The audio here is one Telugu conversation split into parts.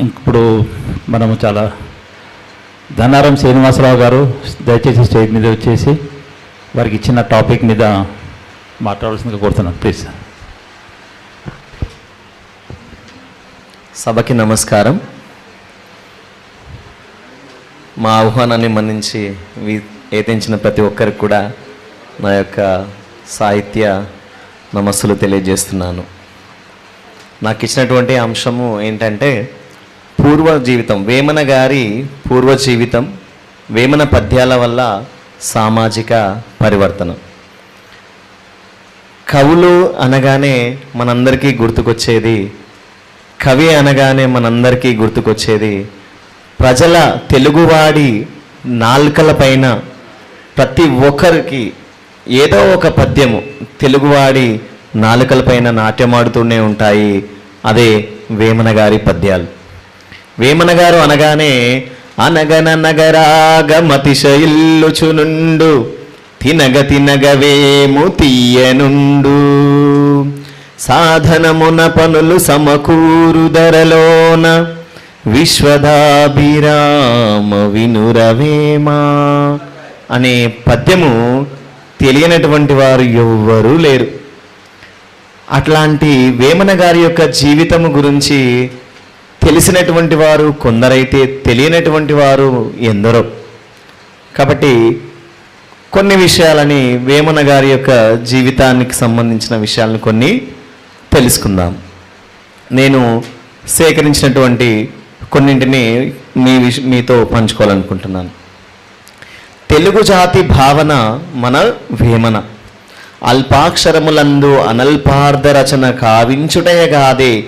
ఇప్పుడు మనము చాలా ధనారం శ్రీనివాసరావు గారు దయచేసి స్టేజ్ మీద వచ్చేసి వారికి ఇచ్చిన టాపిక్ మీద మాట్లాడాల్సిందిగా కోరుతున్నాను. ప్లీజ్. సభకి నమస్కారం. మా ఆహ్వానాన్ని మన్నించి ఏతించిన ప్రతి ఒక్కరికి కూడా నా యొక్క సాహిత్య నమస్సులు తెలియజేస్తున్నాను. నాకు ఇచ్చినటువంటి అంశము ఏంటంటే పూర్వ జీవితం వేమన గారి పూర్వ జీవితం వేమన పద్యాల వల్ల సామాజిక పరివర్తనం. కవులు అనగానే మనందరికీ గుర్తుకొచ్చేది కవి అనగానే మనందరికీ గుర్తుకొచ్చేది ప్రజల తెలుగువాడి నాల్కల పైన ప్రతి ఒక్కరికి ఏదో ఒక పద్యము తెలుగువాడి నాలుకల పైన నాట్యమాడుతూనే ఉంటాయి. అదే వేమన గారి పద్యాలు. వేమన గారు అనగానే అనగననగరాగమతిశయిల్లుచునుండు తినగ తినగవేము తీయనుండు సాధనమున పనులు సమకూరు ధరలోన విశ్వదాభిరామ వినురవేమా అనే పద్యము తెలియనటువంటి వారు ఎవ్వరూ లేరు. అట్లాంటి వేమన గారి యొక్క జీవితము గురించి తెలిసినటువంటి వారు కొందరైతే తెలియనటువంటి వారు ఎందరో. కాబట్టి కొన్ని విషయాలని వేమన గారి యొక్క జీవితానికి సంబంధించిన విషయాలను కొన్ని తెలుసుకుందాం. నేను సేకరించినటువంటి కొన్నింటిని మీ విష మీతో పంచుకోవాలనుకుంటున్నాను. తెలుగు జాతి భావన మన వేమన. అల్పాక్షరములందు అనల్పార్ధ రచన కావించుటయగాదే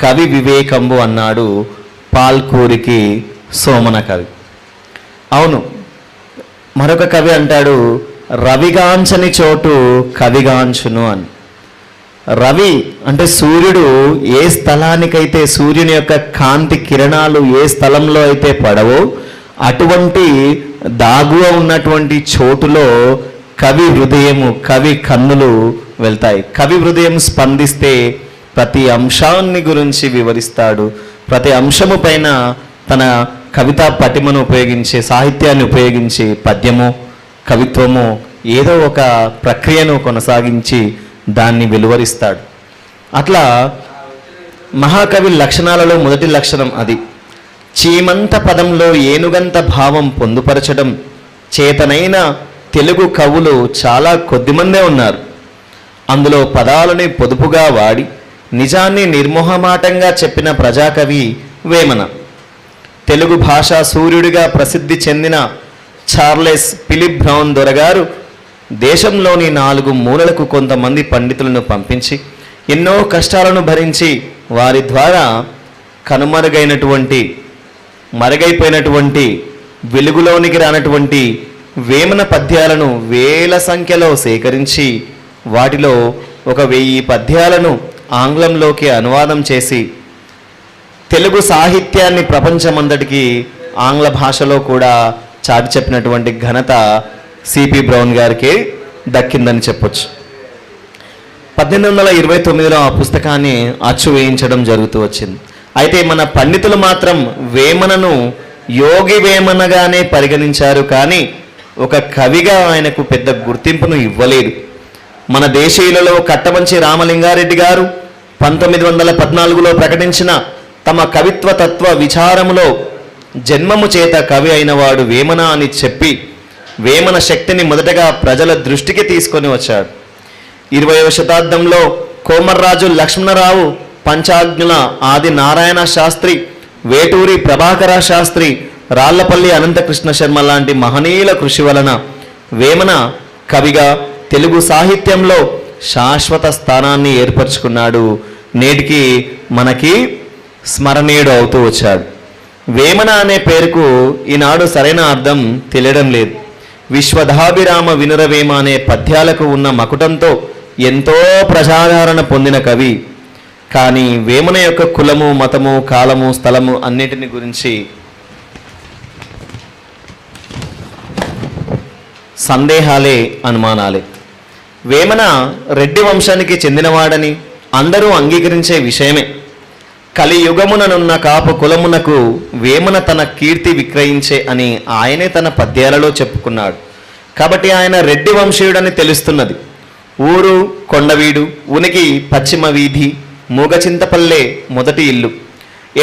కవి వివేకంబు అన్నాడు పాల్కూరికి సోమన కవి. అవును మరొక కవి అంటాడు రవిగాంచని చోటు కవిగాంచును అని. రవి అంటే సూర్యుడు ఏ స్థలానికైతే సూర్యుని యొక్క కాంతి కిరణాలు ఏ స్థలంలో అయితే పడవో అటువంటి దాగువ ఉన్నటువంటి చోటులో కవి హృదయము కవి కన్నులు వెళ్తాయి. కవి హృదయం స్పందిస్తే ప్రతి అంశాన్ని గురించి వివరిస్తాడు. ప్రతి అంశము పైన తన కవితా పటిమను ఉపయోగించి సాహిత్యాన్ని ఉపయోగించి పద్యము కవిత్వము ఏదో ఒక ప్రక్రియను కొనసాగించి దాన్ని వెలువరిస్తాడు. అట్లా మహాకవి లక్షణాలలో మొదటి లక్షణం అది. చీమంత పదంలో ఏనుగంత భావం పొందుపరచడం చేతనైన తెలుగు కవులు చాలా కొద్దిమందే ఉన్నారు. అందులో పదాలని పొదుపుగా వాడి నిజాన్ని నిర్మోహమాటంగా చెప్పిన ప్రజాకవి వేమన. తెలుగు భాషా సూర్యుడిగా ప్రసిద్ధి చెందిన చార్లెస్ ఫిలిప్ బ్రౌన్ దొరగారు దేశంలోని నాలుగు మూలలకు కొంతమంది పండితులను పంపించి ఎన్నో కష్టాలను భరించి వారి ద్వారా కనుమరుగైనటువంటి మరుగైపోయినటువంటి వెలుగులోనికి రానటువంటి వేమన పద్యాలను వేల సంఖ్యలో సేకరించి వాటిలో ఒక వెయ్యి పద్యాలను ఆంగ్లంలోకి అనువాదం చేసి తెలుగు సాహిత్యాన్ని ప్రపంచమంతటికి ఆంగ్ల భాషలో కూడా చాటి చెప్పినటువంటి ఘనత సిపి బ్రౌన్ గారికి దక్కిందని చెప్పొచ్చు. పద్దెనిమిది వందల ఇరవై తొమ్మిదిలో ఆ పుస్తకాన్ని అచ్చు వేయించడం జరుగుతూ వచ్చింది. అయితే మన పండితులు మాత్రం వేమనను యోగి వేమనగానే పరిగణించారు కానీ ఒక కవిగా ఆయనకు పెద్ద గుర్తింపును ఇవ్వలేదు. మన దేశీయులలో కట్టమంచి రామలింగారెడ్డి గారు పంతొమ్మిది వందల పద్నాలుగులో ప్రకటించిన తమ కవిత్వ తత్వ విచారములో జన్మము చేత కవి అయినవాడు వేమన అని చెప్పి వేమన శక్తిని మొదటగా ప్రజల దృష్టికి తీసుకొని వచ్చాడు. ఇరవయవ శతాబ్దంలో కోమర్రాజు లక్ష్మణరావు పంచాగ్నుల ఆది నారాయణ శాస్త్రి వేటూరి ప్రభాకర శాస్త్రి రాళ్ళపల్లి అనంతకృష్ణ శర్మ లాంటి మహనీయుల కృషి వలన వేమన కవిగా తెలుగు సాహిత్యంలో శాశ్వత స్థానాన్ని ఏర్పరచుకున్నాడు. నేటికి మనకి స్మరణీయుడు అవుతూ వచ్చాడు. వేమన అనే పేరుకు ఈనాడు సరైన అర్థం తెలియడం లేదు. విశ్వధాభిరామ వినురవేమ అనే పద్యాలకు ఉన్న మకుటంతో ఎంతో ప్రజాదరణ పొందిన కవి. కానీ వేమన యొక్క కులము మతము కాలము స్థలము అన్నిటిని గురించి సందేహాలే అనుమానాలే. వేమన రెడ్డి వంశానికి చెందినవాడని అందరూ అంగీకరించే విషయమే. కలియుగముననున్న కాపు కులమునకు వేమన తన కీర్తి విక్రయించే అని ఆయనే తన పద్యాలలో చెప్పుకున్నాడు. కాబట్టి ఆయన రెడ్డి వంశీయుడని తెలుస్తున్నది. ఊరు కొండవీడు ఉనికి పశ్చిమ వీధి మూగచింతపల్లె మొదటి ఇల్లు.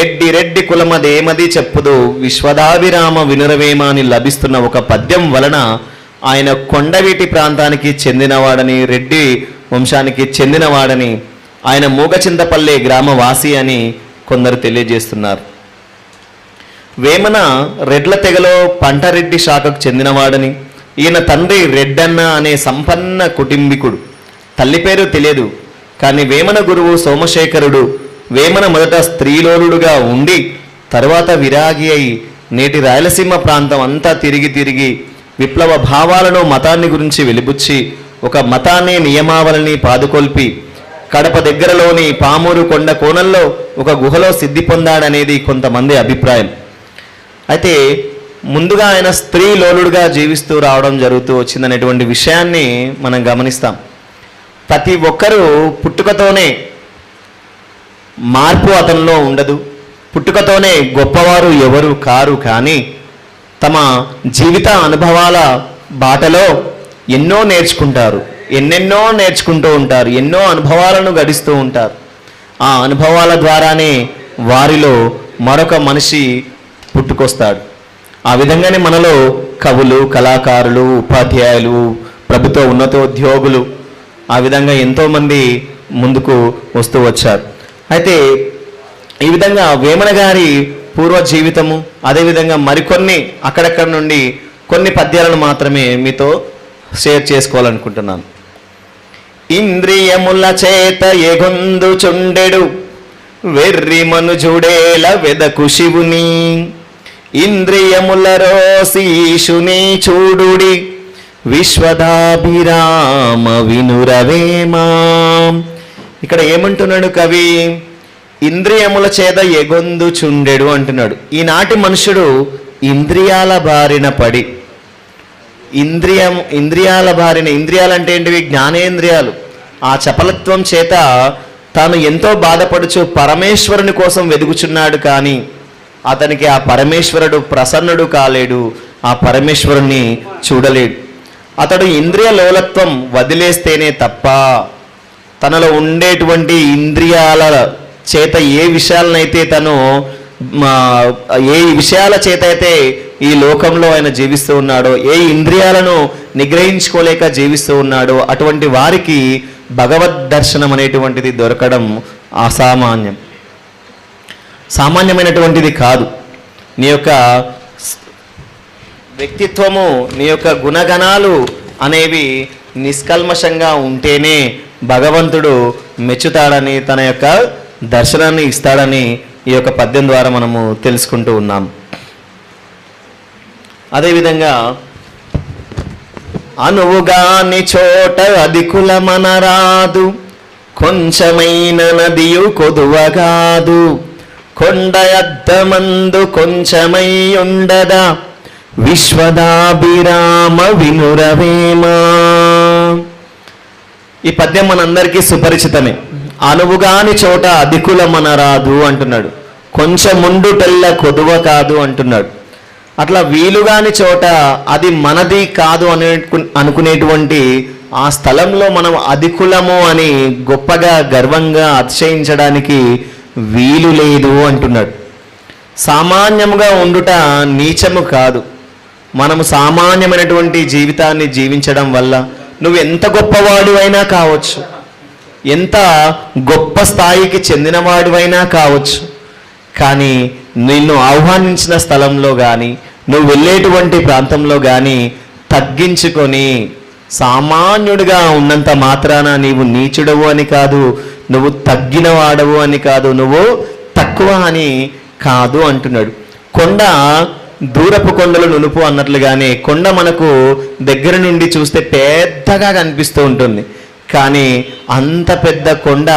ఎడ్డి రెడ్డి కులమదేమది చెప్పుదు విశ్వదాభిరామ వినురవేమ అని లభిస్తున్న ఒక పద్యం వలన ఆయన కొండవీటి ప్రాంతానికి చెందినవాడని రెడ్డి వంశానికి చెందినవాడని ఆయన మూగచింతపల్లె గ్రామవాసి అని కొందరు తెలియజేస్తున్నారు. వేమన రెడ్ల తెగలో పంటరెడ్డి శాఖకు చెందినవాడని ఈయన తండ్రి రెడ్డన్న అనే సంపన్న కుటుంబీకుడు. తల్లి పేరు తెలియదు కానీ వేమన గురువు సోమశేఖరుడు వేమన మొదట స్త్రీలోలుడుగా ఉండి తరువాత విరాగి అయి నేటి రాయలసీమ ప్రాంతం అంతా తిరిగి తిరిగి విప్లవ భావాలను మతాన్ని గురించి వెలిబుచ్చి ఒక మతాన్ని నియమావళిని పాదుకొల్పి కడప దగ్గరలోని పామూరు కొండ కోణంలో ఒక గుహలో సిద్ధి పొందాడనేది కొంతమంది అభిప్రాయం. అయితే ముందుగా ఆయన స్త్రీ లోలుడుగా జీవిస్తూ రావడం జరుగుతూ వచ్చిందనేటువంటి విషయాన్ని మనం గమనిస్తాం. ప్రతి ఒక్కరూ పుట్టుకతోనే మార్పు అతనిలో ఉండదు. పుట్టుకతోనే గొప్పవారు ఎవరు కారు కానీ తమ జీవిత అనుభవాల బాటలో ఎన్నో నేర్చుకుంటారు. ఎన్నెన్నో నేర్చుకుంటూ ఉంటారు. ఎన్నో అనుభవాలను గడిస్తూ ఉంటారు. ఆ అనుభవాల ద్వారానే వారిలో మరొక మనిషి పుట్టుకొస్తాడు. ఆ విధంగానే మనలో కవులు కళాకారులు ఉపాధ్యాయులు ప్రభుత్వ ఉన్నతోద్యోగులు ఆ విధంగా ఎంతోమంది ముందుకు వస్తూ వచ్చారు. అయితే ఈ విధంగా వేమన గారి పూర్వ జీవితము అదేవిధంగా మరికొన్ని అక్కడక్కడ నుండి కొన్ని పద్యాలను మాత్రమే మీతో షేర్ చేసుకోవాలనుకుంటున్నాను. ఇంద్రియముల చేత ఎగొందు చుండెడు వెర్రి మనుజుడేల వెదకు శివుని. ఇంద్రియముల రోశీషుని చూడుడి విశ్వదాభిరామ వినురవేమా. ఇక్కడ ఏమంటున్నాడు కవి? ఇంద్రియముల చేత ఎగొందుచుండెడు అంటున్నాడు. ఈనాటి మనుషుడు ఇంద్రియాల బారిన పడి ఇంద్రియం ఇంద్రియాల బారిన ఇంద్రియాలు అంటే ఏంటివి? జ్ఞానేంద్రియాలు. ఆ చపలత్వం చేత తాను ఎంతో బాధపడుచు పరమేశ్వరుని కోసం వెదుగుచున్నాడు కానీ అతనికి ఆ పరమేశ్వరుడు ప్రసన్నుడు కాలేడు ఆ పరమేశ్వరుణ్ణి చూడలేడు. అతడు ఇంద్రియ లోలత్వం వదిలేస్తేనే తప్ప తనలో ఉండేటువంటి ఇంద్రియాల చేత ఏ విషయాలనైతే తను మా, ఏ విషయాల చేత అయితే ఈ లోకంలో ఆయన జీవిస్తూ ఉన్నాడో ఏ ఇంద్రియాలను నిగ్రహించుకోలేక జీవిస్తూ ఉన్నాడో అటువంటి వారికి భగవద్ దర్శనం అనేటువంటిది దొరకడం అసామాన్యం. సామాన్యమైనటువంటిది కాదు. నీ యొక్క వ్యక్తిత్వము నీ యొక్క గుణగణాలు అనేవి నిష్కల్మషంగా ఉంటేనే భగవంతుడు మెచ్చుతాడని తన యొక్క దర్శనాన్ని ఇస్తాడని ఈ యొక్క పద్యం ద్వారా మనము తెలుసుకుంటూ ఉన్నాం. అదేవిధంగా అనువుగాని చోట అధికుల మనరాదు కొంచెమైన నదియు కొదువగాదు కొండ అద్దమందు కొంచెమై ఉండదా విశ్వదాభిరామ వినురవేమా? ఈ పద్యం మనందరికీ సుపరిచితమే. అనువుగాని చోట అధికులమనరాదు అంటున్నాడు. అంటున్నాడు కొంచెముండుటెల్ల కొదువ కాదు అంటున్నాడు. అట్లా వీలుగాని చోట అది మనది కాదు అనే అనుకునేటువంటి ఆ స్థలంలో మనం అధికులము అని గొప్పగా గర్వంగా అతిశయించడానికి వీలు లేదు అంటున్నాడు. సామాన్యముగా ఉండుట నీచము కాదు. మనము సామాన్యమైనటువంటి జీవితాన్ని జీవించడం వల్ల నువ్వు ఎంత గొప్పవాడు అయినా కావచ్చు. ఎంత గొప్ప స్థాయికి చెందినవాడివైనా కావచ్చు. కానీ నిన్ను ఆహ్వానించిన స్థలంలో కానీ నువ్వు వెళ్ళేటువంటి ప్రాంతంలో కానీ తగ్గించుకొని సామాన్యుడిగా ఉన్నంత మాత్రాన నీవు నీచుడవు అని కాదు నువ్వు తగ్గినవాడవు అని కాదు నువ్వు తక్కువ అని కాదు అంటున్నాడు. కొండ దూరపు కొండలు నునుపు అన్నట్లుగానే కొండ మనకు దగ్గర నుండి చూస్తే పెద్దగా కనిపిస్తూ ఉంటుంది. కానీ అంత పెద్ద కొండ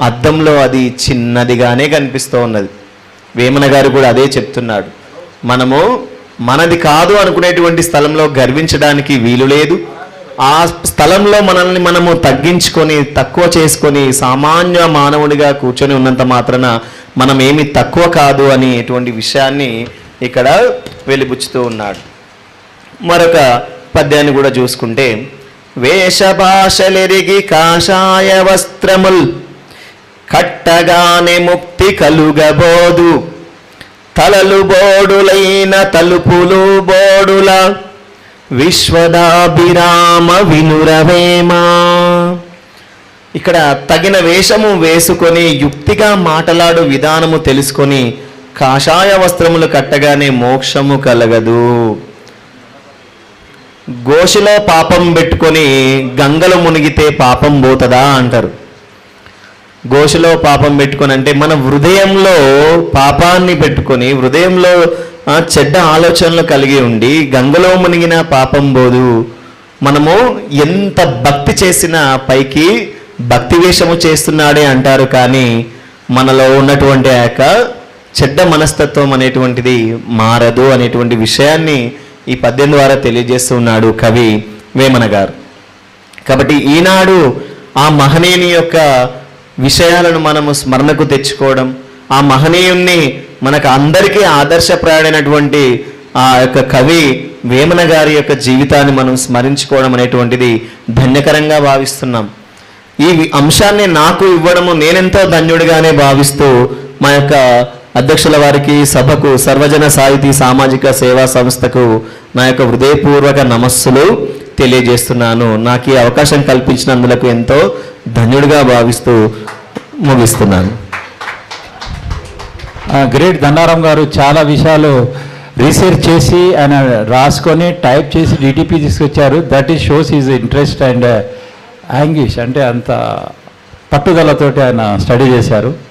అద్దంలో అది చిన్నదిగానే కనిపిస్తూ ఉన్నది. వేమన గారు కూడా అదే చెప్తున్నాడు. మనము మనది కాదు అనుకునేటువంటి స్థలంలో గర్వించడానికి వీలు లేదు. ఆ స్థలంలో మనల్ని మనము తగ్గించుకొని తక్కువ చేసుకొని సామాన్య మానవుడిగా కూర్చొని ఉన్నంత మాత్రాన మనం ఏమి తక్కువ కాదు అని ఎటువంటి విషయాన్ని ఇక్కడ వెలిబుచ్చుతూ ఉన్నాడు. మరొక పద్యాన్ని కూడా చూసుకుంటే వేషభాషలెరిగి కాషాయ వస్త్రముల్ కట్టగానే ముక్తి కలుగబోదు. తలలు బోడులైన తలుపులు బోడుల విశ్వదాభిరామ వినురవేమా. ఇక్కడ తగిన వేషము వేసుకొని యుక్తిగా మాటలాడు విధానము తెలుసుకొని కాషాయ వస్త్రములు కట్టగానే మోక్షము కలగదు. గోషిలో పాపం పెట్టుకొని గంగలో మునిగితే పాపం పోతుందా అంటారు. గోషలో పాపం పెట్టుకొని అంటే మన హృదయంలో పాపాన్ని పెట్టుకొని హృదయంలో చెడ్డ ఆలోచనలు కలిగి ఉండి గంగలో మునిగిన పాపం పోదు. మనము ఎంత భక్తి చేసినా పైకి భక్తి వేషము చేస్తున్నాడే అంటారు కానీ మనలో ఉన్నటువంటి ఆ యొక్క చెడ్డ మనస్తత్వం అనేటువంటిది మారదు అనేటువంటి విషయాన్ని ఈ పద్యం ద్వారా తెలియజేస్తున్నాడు కవి వేమన గారు. కాబట్టి ఈనాడు ఆ మహనీయుని యొక్క విషయాలను మనము స్మరణకు తెచ్చుకోవడం ఆ మహనీయుణ్ణి మనకు అందరికీ ఆదర్శప్రాయుడైనటువంటి ఆ యొక్క కవి వేమన గారి యొక్క జీవితాన్ని మనం స్మరించుకోవడం అనేటువంటిది ధన్యకరంగా భావిస్తున్నాం. ఈ అంశాన్ని నాకు ఇవ్వడము నేనెంతో ధన్యుడిగానే భావిస్తూ మా యొక్క అధ్యక్షుల వారికి సభకు సర్వజన సాహితీ సామాజిక సేవా సంస్థకు నా యొక్క హృదయపూర్వక నమస్సులు తెలియజేస్తున్నాను. నాకు ఈ అవకాశం కల్పించినందులకు ఎంతో ధన్యుడిగా భావిస్తూ ముగిస్తున్నాను. గ్రేట్ దండారాం గారు చాలా విషయాలు రీసెర్చ్ చేసి ఆయన రాసుకొని టైప్ చేసి డిటిపి తీసుకొచ్చారు. That is shows is interest and anguish అంటే అంత పట్టుదలతోటి ఆయన స్టడీ చేశారు.